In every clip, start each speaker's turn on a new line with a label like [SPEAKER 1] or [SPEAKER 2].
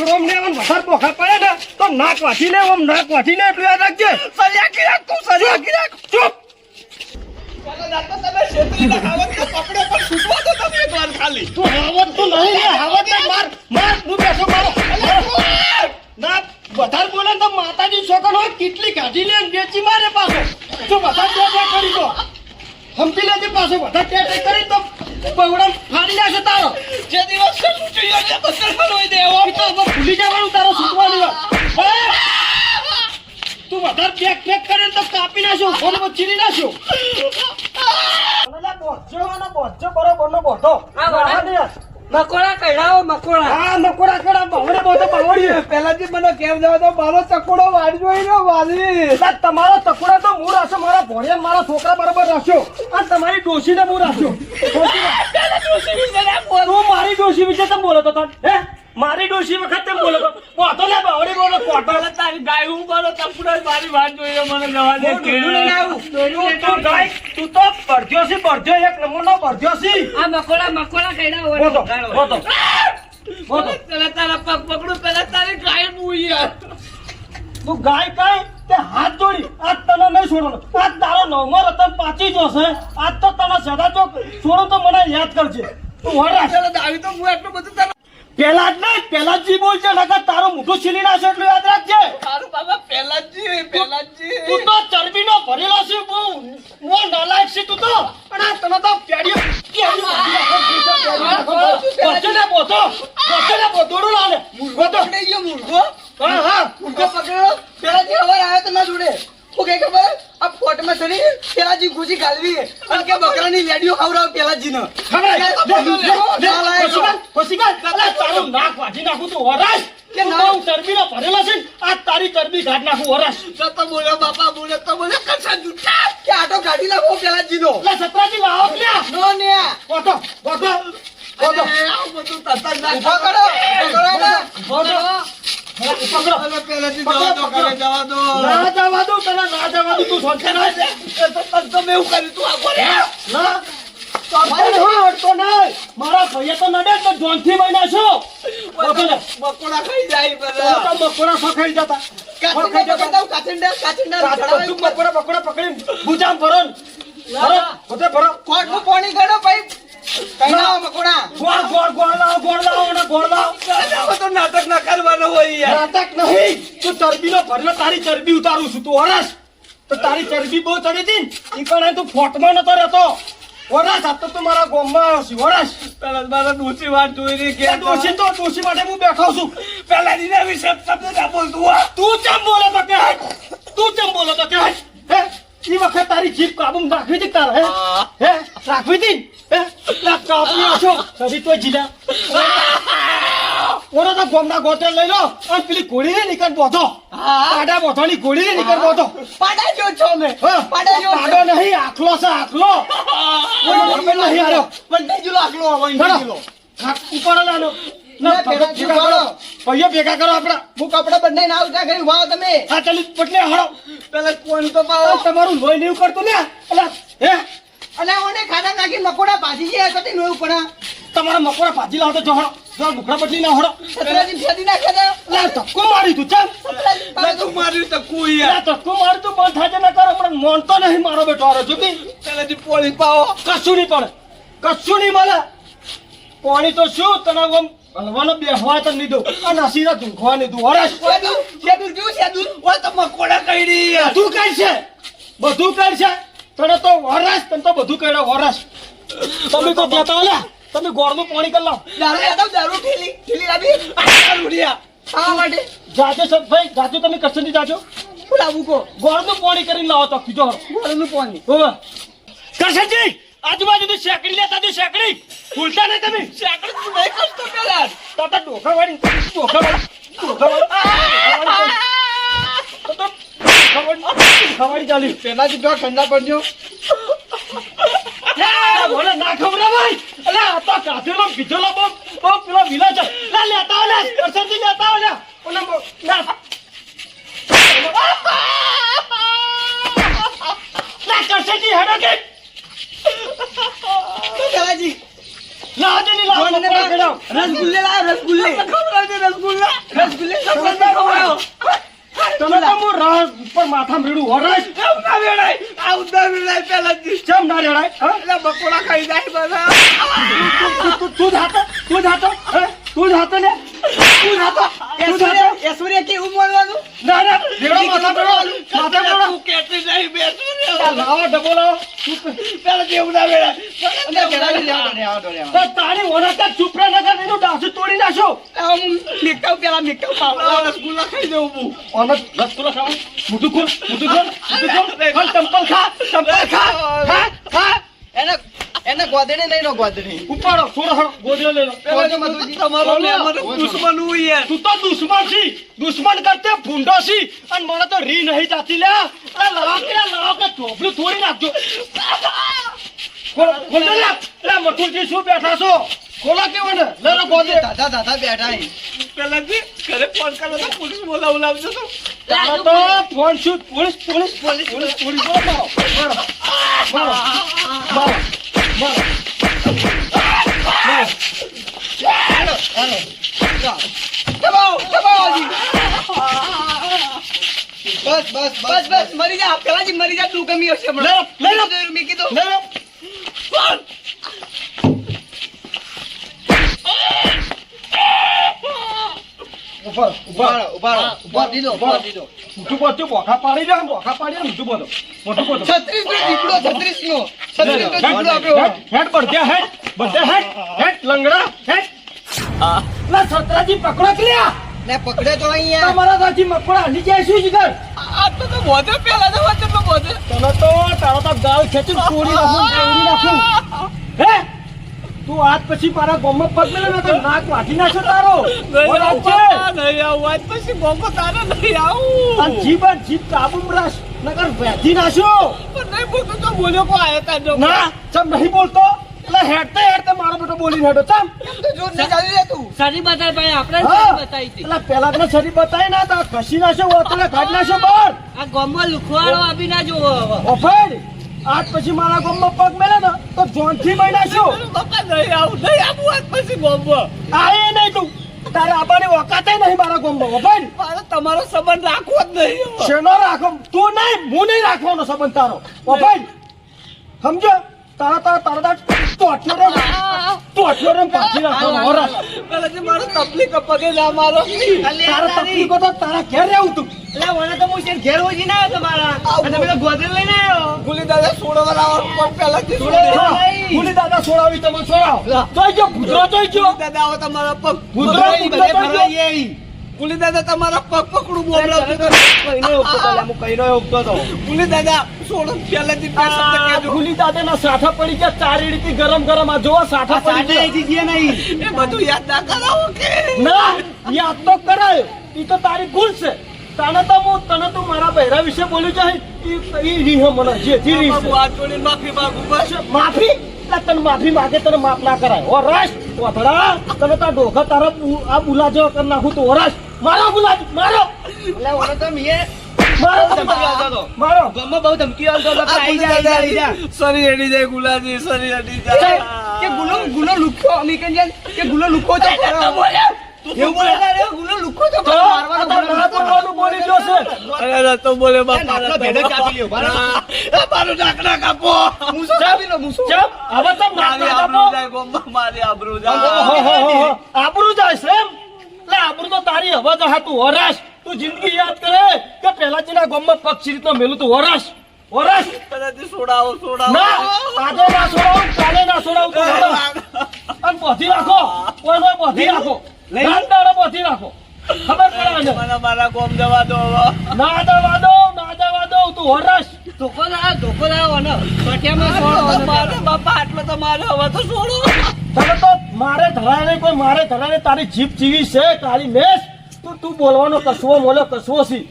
[SPEAKER 1] છોડવા મને આમ વધારે પોખા પડે ને તો નાક વાંચી લે આમ નાક વાંચી લે એટલું યાદ રાખજે.
[SPEAKER 2] સળિયા કી રાખ તું સળિયા કી રાખ
[SPEAKER 1] ચૂપ.
[SPEAKER 2] દો
[SPEAKER 1] તું તો ને ના તો માતાજી છોકર હોય કેટલી કાઢી લે ને વેચી મારે પાછો. જો વધાર ટે કરી દો. સમજી લેજે પાછો ટે કરી તો પવડા ફાડી નાખે તારો
[SPEAKER 2] જે દિવસ છૂટી ગયો છે બસર પર હોય દેવો.
[SPEAKER 1] તો ભૂલી જવાનું તારો છૂટવાની તું વધારે પેક પેક કરે તો કાપી નાખ્યો ફોન પર ચીરી નાખ્યો અને બોધજો અને બોધજો બરોબરનો બોધો.
[SPEAKER 3] હા, બોધો.
[SPEAKER 1] હા.
[SPEAKER 3] મકોડા કઢાવો મકોડા
[SPEAKER 1] હા મકોડા કડા બાવડે બોધો બાવડીએ.
[SPEAKER 2] પહેલાથી મને કેમ જવા તો મારો ચકોડો વાળજો એનો વાલી
[SPEAKER 1] બસ તમારો તકુડા તો હું રાખ્યો મારા ભોળે મારા છોકરા બરાબર રાખ્યો આ તમારી ડોશીને હું રાખ્યો તું મારી ડોશી વિશે તમે બોલો તો તને? હે મારી ડોશી વખત તેમ બોલો તો પોતો લે બાવડી બોલો પોતો
[SPEAKER 3] તારી ગાય હું બોલો તપુડો મારી વાત જોઈને મને જવા દે.
[SPEAKER 1] તું તો ગાય, તું તો બળદ્યો છે, બળદ્યો, એક નંબરનો બળદ્યો છે.
[SPEAKER 3] આ મકોડા મકોડા કઢાવો
[SPEAKER 1] બોલો, બોલો. બોલો.
[SPEAKER 3] પેલા તારા પગ પકડું પેલા તારી ગાય મુઈ યાર
[SPEAKER 1] તું ગાય કઈ તે હાથ જોડી આજ તને નહીં છોડવાનો આજ તારો નવમો રતન પાછી જશે આજ તો તને સદા જો છોડો તો મને યાદ કરજે તું વરાશ.
[SPEAKER 2] દાવી તો હું એટલું બધું તને
[SPEAKER 1] પેલા જ નહીં પેલા જ બોલશે નકર તારું મુઠો છીલી નાખશે એટલું યાદ રાખજે.
[SPEAKER 2] તારું બાબા પેલા જ પેલા જી
[SPEAKER 1] તું તો ચરબીનો ભરેલો છે બહુ મો નાલાયક છે તું તો. અને તને તો પેડી પેડીઓ બચ્ચો ને બોધો બચ્ચો ને બોધોડું લાલે. બોધો
[SPEAKER 2] પકડી ગયો મુર્ગો
[SPEAKER 1] હા હા
[SPEAKER 2] મુર્ગો પકડ્યો પેલા જી હવે આવ્યો તો ના જોડે હું કઈ ખબર? આ ફોટમાં ચડી પેલા જી ગુજી ગાલવી અને કે બકરાની લેડીઓ ખવડાવ પેલા જી નો
[SPEAKER 1] તારું નાક વાજી નાખું તું વરાશ
[SPEAKER 2] કે ના?
[SPEAKER 1] બહુ ચરબીનો ભરેલા છે આ તારી ચરબી કાઢ નાખું વરાશ
[SPEAKER 2] તો બોલે બાપા બોલ્યો તો બોલે કસા જૂઠા કે આટો કાઢી નાખો પેલા જી નો
[SPEAKER 1] એટલે સતરાજી લાવો જ
[SPEAKER 2] નો ને.
[SPEAKER 1] ઓટો ઓટો ઓટો
[SPEAKER 2] આવું બધું તરતા જ ના પકડો પકડો.
[SPEAKER 1] પકડો.
[SPEAKER 2] અરે પેલા જવા દો ઘરે જવા દો
[SPEAKER 1] ના જવા દઉં તને ના જવા દઉં તું સોચે ના છે.
[SPEAKER 2] તમે એવું કર્યું તું રે
[SPEAKER 1] ના. મારા ભાઈએ તો નડે તો જોનથી મહિના છો.
[SPEAKER 2] બકોડા ખાઈ જાય બધા
[SPEAKER 1] બકોડા ફખાઈ જતા
[SPEAKER 2] કાચિંડા પકડતા કાચિંડા કાચિંડા
[SPEAKER 1] બકોડા બકોડા પકડીને ભૂજામ ભરો ભરો.
[SPEAKER 2] કોટનું પાણી ગળો ભાઈ કઈ ના મકોડા
[SPEAKER 1] ગોળ, ગોળ, ગોળ લાવો, અને ગોળ લાવો.
[SPEAKER 2] તો નાટક ના કરવાનો હોય
[SPEAKER 1] નાટક નહીં. તું ચરબીનો ભરેલો તારી ચરબી ઉતારું છું તું હરસ તો તારી ચરબી બહુ ચડી હતી ને ઈ કણે તું ફોટમાં નતો રહેતો. વરસ આ તો તું મારા ગામમાં આવ્યો છે વરસ
[SPEAKER 2] પેલા મારા ડોસી વાત જોઈ રહી
[SPEAKER 1] કે તો ડોશી માટે હું બેઠો છું.
[SPEAKER 2] પેલા દીના વિશે શબ્દ ના બોલતું
[SPEAKER 1] તું ચમ બોલો તો કે. તું ચમ બોલો તો કે ઈ વખત તારી જીભ કાબુમાં રાખવી હતી તારે હે હે રાખવી હતી હે કાપી આછો કદી તો જીલા ઓરો તો ગોમના ગોતે લઈ લો અને પેલી ઘોડી ને નીકળ બોધો પાડા બોધોની ઘોડી ને નીકળ બોધો
[SPEAKER 2] પાડા જો છો મે પાડા જો
[SPEAKER 1] પાડો નહીં આખલો છે આખલો નહીં આર્યો
[SPEAKER 2] વંટી જુલો આકલો વંટી
[SPEAKER 1] ચલો
[SPEAKER 2] જુલો
[SPEAKER 1] ઉપર લાનો ના
[SPEAKER 2] ના,
[SPEAKER 1] ભેગા કરો.
[SPEAKER 2] કરો.
[SPEAKER 1] ભેગા કરો આપડા
[SPEAKER 2] હું કપડા બંને ના ઉઠા કરી વાવ તમે.
[SPEAKER 1] હા ચાલી પટલે હળો.
[SPEAKER 2] પેલા કોણ તો પાવો
[SPEAKER 1] તમારું લોહી લેવું કરતું ને એટલે હે?
[SPEAKER 2] અને ઓને ખાડા નાખી મકોડા ભાજી ગયા કતી નો પડા
[SPEAKER 1] તમારા મકોડા ભાજી લાવો તો જો હળો. જો ભૂખડા બદલી ના હળો.
[SPEAKER 2] સતરાજી ફેદી ના તો
[SPEAKER 1] એટલે ધક્કો મારી તું ચાલ.
[SPEAKER 2] પેલા તું મારી તો કોઈ
[SPEAKER 1] એટલે ધક્કો મારી તું બંધ થાય છે ના કરો પણ મોનતો નહીં મારો બેટો હારો જોતી
[SPEAKER 2] પેલાથી પોળી પાવો
[SPEAKER 1] કશું નહીં પડે. કશું નહીં મળે. પાણી તો શું? તને હલવાનો બેહવા તો નહીં દઉં. અને હસીરા ધૂંઘવા નહીં દઉં
[SPEAKER 2] સેદું સેદું જો સેદું ઓ તો મકોડા કઈડી
[SPEAKER 1] બધું છે. બધું છે. તને તો વરસ તને તો બધું કઈ વરસ. તમે તો હો ને તમે ગોળનું પાણી કરી લો
[SPEAKER 2] દારૂ આવ, દારૂ ઠેલી. ઠેલી દારૂ રિયા આ માટે.
[SPEAKER 1] જાજો સબ ભાઈ જાજો તમે કશું નહીં જાજો
[SPEAKER 2] બોલાવું કો?
[SPEAKER 1] ગોળનું પાણી કરીને લાવો તો કીધો
[SPEAKER 2] ગોળનું પાણી.
[SPEAKER 1] હોવે કરશનજી આજુબાજુ શેકડી લેતા તું શેકડી ભૂલતા નહીં તમે.
[SPEAKER 2] શેકડી તું નહીં કરતો પેલા.
[SPEAKER 1] તો તો ડોખા વાળી ડોકા વાળી ડોકા વાળી તો ચાલી.
[SPEAKER 2] પેલા જ ડોક ઠંડા પડજો
[SPEAKER 1] મને ના ખબર ભાઈ અલે આ તો કાઢેલો બીજેલો બહુ બહુ પેલો વિલા છે. લે લેતા ઓલે લે લેતા ઓલે ઓલે ના ના કરશે હેડો કે. ખેડાવ.
[SPEAKER 2] રસગુલ્લે લાવ રસગુલ્લે.
[SPEAKER 3] રસગુલ્લા.
[SPEAKER 2] રસગુલ્લે.
[SPEAKER 1] તને તો હું રસ ઉપર માથામાં રેડું. વરસ
[SPEAKER 3] કેમ ના વેડાય, આ ના વેડાય પેલા
[SPEAKER 1] ચમ ના રેડાય? હા?
[SPEAKER 3] એટલે બકોડા ખાઈ જાય બધા.
[SPEAKER 1] તું- તું- તું જ હાથે તું જ તું જ ને? તું જ હાથે તું જ હાથે.
[SPEAKER 2] ઐશ્વર્યા ઐશ્વર્યા કેવું બોલવાનું?
[SPEAKER 1] ના ના રેડો માથા રેડો. માથા રેડો.
[SPEAKER 3] તું કહેતી નહીં, બેસું?
[SPEAKER 1] લાવો. ડબ્બો લાવો
[SPEAKER 3] પહેલાથી એવું ના મેળા
[SPEAKER 2] અને જણાવી લેવા દે, આવો દો,
[SPEAKER 1] તારી ઓળખ ચૂપ રહે નકર ડાસુ તોડી નાખો
[SPEAKER 2] મેકઅપ પેલા મેકઅપ
[SPEAKER 3] લાવો, રસગુલ્લા ખાઈ જવું હું.
[SPEAKER 1] ઓનર રસગુલ્લા ખાવા ખોલ ખોલ ખોલ. ચંપલ ખા ચંપલ ખા. ખા ખા.
[SPEAKER 2] એને એને ગોદડી નહીં નો ગોદડી.
[SPEAKER 1] ઉપાડો થોડો હળો ગોદડો લઈ લો.
[SPEAKER 2] પેલો મધુજી
[SPEAKER 3] તમારો દુશ્મન હું યાર.
[SPEAKER 1] તું તો દુશ્મન છી. દુશ્મન કરતે ભૂંડો છી. અને મને તો રી નહીં જાતી લે. અરે લાવો કે લાવો કે તોડી નાખજો. ખોલ લે. લે મથુરજી શું બેઠા છો? ખોલો કેવો ને? લે લે ગોદે
[SPEAKER 2] દાદા દાદા બેઠા અહીં.
[SPEAKER 3] પહેલાથી ઘરે ફોન કર્યો તો પોલીસ બોલાવું લાવજો તો.
[SPEAKER 1] ફોન શું? Police police police police police બોલો
[SPEAKER 2] બસ બસ બસ બસ મરી જા પેલાજી મરી જા તું ગમી હશે
[SPEAKER 1] લે લે લે
[SPEAKER 2] મેં કીધું
[SPEAKER 1] લે લે ઉપર ઉપર
[SPEAKER 2] ઊભા ઊભા દીધો ઊભા. દીધો.
[SPEAKER 1] મોટું બોલતું બોખા પાડી દે બોખા પાડી મોટું બોલો મોટું બોલો
[SPEAKER 2] છત્રીસ નો દીકડો છત્રીસ નો છત્રીસ નો દીકડો આપ્યો.
[SPEAKER 1] હેડ બધે હેડ બધે હેડ હેડ લંગડા હેડ. લા છત્રાજી પકડો કે લ્યા?
[SPEAKER 2] ને પકડે તો અહીંયા.
[SPEAKER 1] તમારા સાથી મકોડા હલી જાય શું જીગર?
[SPEAKER 3] આ તો તો બોધે પેલા તો બોધે.
[SPEAKER 1] તને તો તારો તો ગાલ ખેંચી કોડી નાખું કોડી નાખું. હે? તું આજ પછી મારા ગોમમાં પગ મેલે ને તો નાક વાટી નાખશે તારો
[SPEAKER 3] નહીં
[SPEAKER 1] ઓર
[SPEAKER 3] આવું. આજ પછી બોમ્બો તારે નહીં આવું.
[SPEAKER 1] આ જીભ આ જીભ કાબુ રાખ નકર વેધી નાખ્યો
[SPEAKER 3] પણ નહીં બોલતો તો બોલ્યો કો આયો તા જો.
[SPEAKER 1] ના ચમ નહીં બોલતો એટલે હેડતે હેડતે મારો બેટો બોલી હેડો ચમ
[SPEAKER 2] તો જોર નહીં ચાલી રે તું
[SPEAKER 4] સારી બતાવી ભાઈ આપણે
[SPEAKER 1] હા.
[SPEAKER 4] સારી બતાવી હતી
[SPEAKER 1] એટલે પેલા તને શરીર બતાવી ના તો ખસી નાખ્યો ઓતલે કાઢી નાખ્યો બહાર
[SPEAKER 4] આ ગામમાં લુખવાડો આપી ના જોવો
[SPEAKER 1] ઓફર આજ પછી મારા ગામમાં પગ મેલે ને તો જોનથી મહી નાખ્યો
[SPEAKER 3] બાપા નહીં આવું નહીં આવું આજ પછી ગોમ્બો
[SPEAKER 1] આએ નહીં તું. તારે આબાની ઓકાતે નહીં મારા ગોમ્બો ભાઈ.
[SPEAKER 3] મારે તમારો સંબંધ રાખવો જ નહીં.
[SPEAKER 1] શેનો રાખો? તું નહીં હું નહીં રાખવાનો સંબંધ તારો. ભાઈ. સમજો? તારા તારા તારા તારા તો રે તો રે પાછી રાખો હોરસ
[SPEAKER 3] પહેલાથી મારો તકલીફ પગે ના મારો.
[SPEAKER 1] તારા. તકલીફો તો તારા ઘેર રહેવું તું.
[SPEAKER 4] એટલે મને તો હું શેઠ ઘેર હોજી ના તમારા. અને પેલો ગોદરેજ લઈને આવ્યો
[SPEAKER 3] ગુલી દાદા છોડવા લાવવાનો પણ
[SPEAKER 1] દાદા છોડાવી તમે ભૂતરો ગયો
[SPEAKER 3] દાદા આવો તમારા પગ.
[SPEAKER 1] ભૂતરો ભૂતરો
[SPEAKER 3] દાદા તમારા પગ પકડું બોમલાવજો તો. ગુલી દાદા છોડો પહેલાથી બે શબ્દ
[SPEAKER 1] આ
[SPEAKER 3] કહેજો.
[SPEAKER 1] ભૂલી દાદાના સાઠા પડી ગયા ચારી રીતે ગરમ ગરમ આ જોવો સાઠા પડી ગયા.
[SPEAKER 3] એ બધું યાદ ના કરાવો કે.
[SPEAKER 1] ના યાદ તો કરાય ઈ તો તારી ભૂલ છે. તને તો હું તને તો મારા બહેરા વિશે બોલ્યું છે. ઈ રીહ મને જે જે રીહ.
[SPEAKER 3] હાથ જોડીને માફી? માંગુ બસ
[SPEAKER 1] માફી તને માફી માગે તને માફ ના કરાય. ઓ રસ વધડા તને તાર ડોખા તારા આ બુલા જેવો કરી નાખું તો રસ મારો બુલા મારો!
[SPEAKER 2] એટલે ઓને તો મેં
[SPEAKER 1] મારો
[SPEAKER 2] ધમકી આપતો
[SPEAKER 1] મારો.
[SPEAKER 2] ગામમાં બહુ ધમકી
[SPEAKER 3] આવતો સરી હેડી જાય ગુલાજી સરી
[SPEAKER 2] કે
[SPEAKER 3] જાય.
[SPEAKER 2] કે ગુલો લુખ્યો તો ખરો. એવું બોલતા રહ્યો, ગુનો તો ખરો.
[SPEAKER 1] તો ના
[SPEAKER 3] ના
[SPEAKER 1] તારી હવે તો હતું વરસ. તું જિંદગી યાદ કરે કે પહેલા જેના ગામમાં પક્ષી રીતનો મેલું તું. વરસ.
[SPEAKER 3] વરસ. સોડાવો સોડાવો.
[SPEAKER 1] ના આજે ના છોડાવું કાલે ના સોડાવો પછી. અને બોધી રાખો. કોઈ કોઈ બોધી રાખો. રાત દાડો બોધી રાખો ખબર પડે
[SPEAKER 3] મને મારા કોમ જવા દો હવે.
[SPEAKER 1] ના દવા દો ના દવા દો તું વરાશ
[SPEAKER 4] ધોકો ના ધોકો ના પટિયામાં સોળો
[SPEAKER 3] મારે બાપા આટલો તો મારે હવે તો છોડો
[SPEAKER 1] તો મારે ધરાય નહીં કોઈ મારે ધરાય નહીં. તારી જીભ જીવી છે તારી મેસ તું તું બોલવાનો કસવો બોલો કસવો છી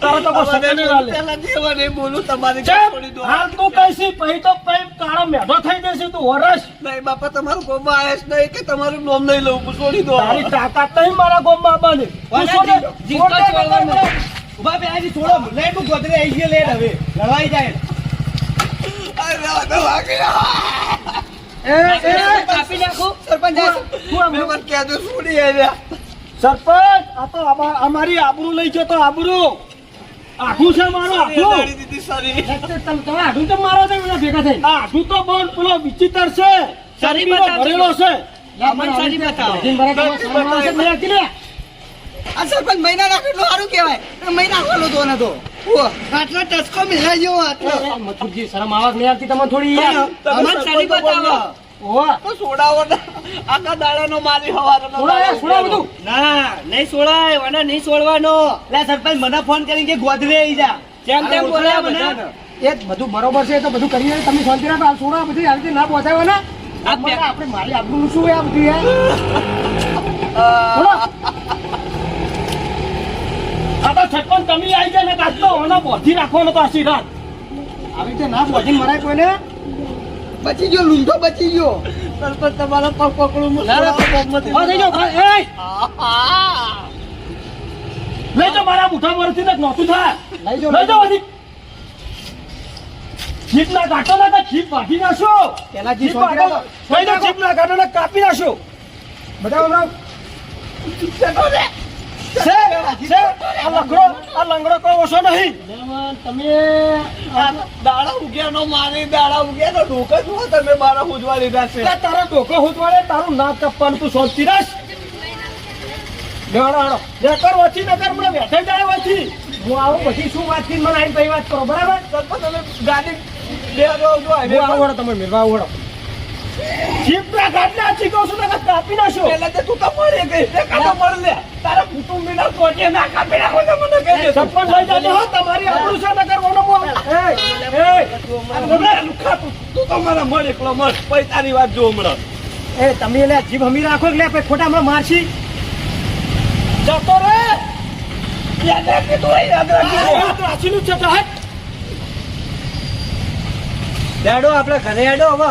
[SPEAKER 1] તારે તો કોઈ નહીં હાલે.
[SPEAKER 3] પેલા જેવા બોલું. તમારી છોડી દો
[SPEAKER 1] હાલ તું કહીશી પછી તો તારો મેઢો થઈ જશે તું વરસ.
[SPEAKER 3] નહીં બાપા તમારું ગોમમાં આવે નહીં કે તમારું નામ નહીં લઉં હું છોડી દો
[SPEAKER 1] તારી તાકાત નહીં મારા ગોમમાં. નકર
[SPEAKER 2] ઊભા બે આજી છોડો. લે તું ગોદરે આઈ ગયો, લે હવે. લડાઈ જાય.
[SPEAKER 3] સરપંચ. આ
[SPEAKER 1] તો અમારી આબરૂ લઈ જતો તો આબરૂ. આખું છે મારો આખું
[SPEAKER 3] સરી.
[SPEAKER 1] તમે તમે આખું તો મારો છે? મને ભેગા થઈ આખું તો બોલ પેલો વિચિત્ર છે.
[SPEAKER 4] શરીર
[SPEAKER 1] ભરેલો છે.
[SPEAKER 4] બતાવો.
[SPEAKER 3] આ સરપંચ મહિના રાખો સારું કહેવાય. મહિના ખોલો તો આટલો ટચકો મિલાઈ ગયો આટલો.
[SPEAKER 1] મથુરજી, શરમ આવક નહીં આવતી તમને થોડી યાર.
[SPEAKER 4] બતાવો
[SPEAKER 1] ઓવા.
[SPEAKER 3] તો સોડાવો આખા દાડાનો મારી
[SPEAKER 1] બધું.
[SPEAKER 4] ના નહીં છોડાય મને નહીં છોડવાનો લે સરપંચ મને ફોન કરીને કે ગોધવે આવી જા. જેમ તેમ બોલ્યા મને
[SPEAKER 1] એ જ બધું બરોબર છે તો બધું કરીએ તમે શાંતિ રાખો બધી આ રીતે ના પહોંચાડો ને. આપણે મારી આબરૂનું શું આ બધું યાર આ તો છટપણ તમે આવી જાય ને તો ઓનો પહોંચી રાખવાનો તો આશીર્વાદ. આવી રીતે ના પહોંચી મરાય કોઈને.
[SPEAKER 3] બચી ગયો લૂંધો બચી ગયો સરપંચ તમારા પગ પકડું!
[SPEAKER 1] લઈ જાઓ મારા મુઠા પરથી ને નહોતું થાય. લઈ જો લઈ જો બધી જીપ ના કાઢો ને તો જીપ કાઢી નાખશો
[SPEAKER 3] પેલા
[SPEAKER 1] જીપ કાઢો લઈ જાઓ. જીપ ના કાઢો ને કાપી નાશો બધા છે છે આ લંગડો આ લંગડો કોઈ ઓછો નહીં તમે
[SPEAKER 3] દાડા ઉગ્યા નો મારી દાડા ઉગ્યા તો ઢોકા જુઓ તમે મારા ઉજવા લીધા છે.
[SPEAKER 1] તારો ડોકો તારું ના કાપવાનું તું શાંતિ રાખ હાડો હાડો જે કર વચી ન કર મને બેઠે જાય હું આવું બધી શું વાતથી મને આઈને પછી વાત કરો બરાબર?
[SPEAKER 3] તમે ગાડી બે
[SPEAKER 1] આવડો તમે મેળવા આવડો જીપના ગાડના ચીકો છું ને કાપી નાખો
[SPEAKER 3] એટલે તે તું તો મરી ગઈ તે કાતો તારા કુટુંબીના કોટે ના કાપી નાખો તો મને કહી દે
[SPEAKER 1] સરપંચ લઈ જાજો હો તમારી આબરૂ છે ન. કરવાનો એ એ.
[SPEAKER 3] લુખા તું તું મારા મર એકલો પછી તારી વાત જો હમણાં.
[SPEAKER 1] એ તમે એટલે જીભ હમી રાખો એટલે પછી ખોટા હમણાં મારશી. જતો રે.
[SPEAKER 3] યાદ તું અહીં યાદ રાખી
[SPEAKER 1] ત્રાસીનું છે તો
[SPEAKER 4] આપણે ઘરે હેડો હવે.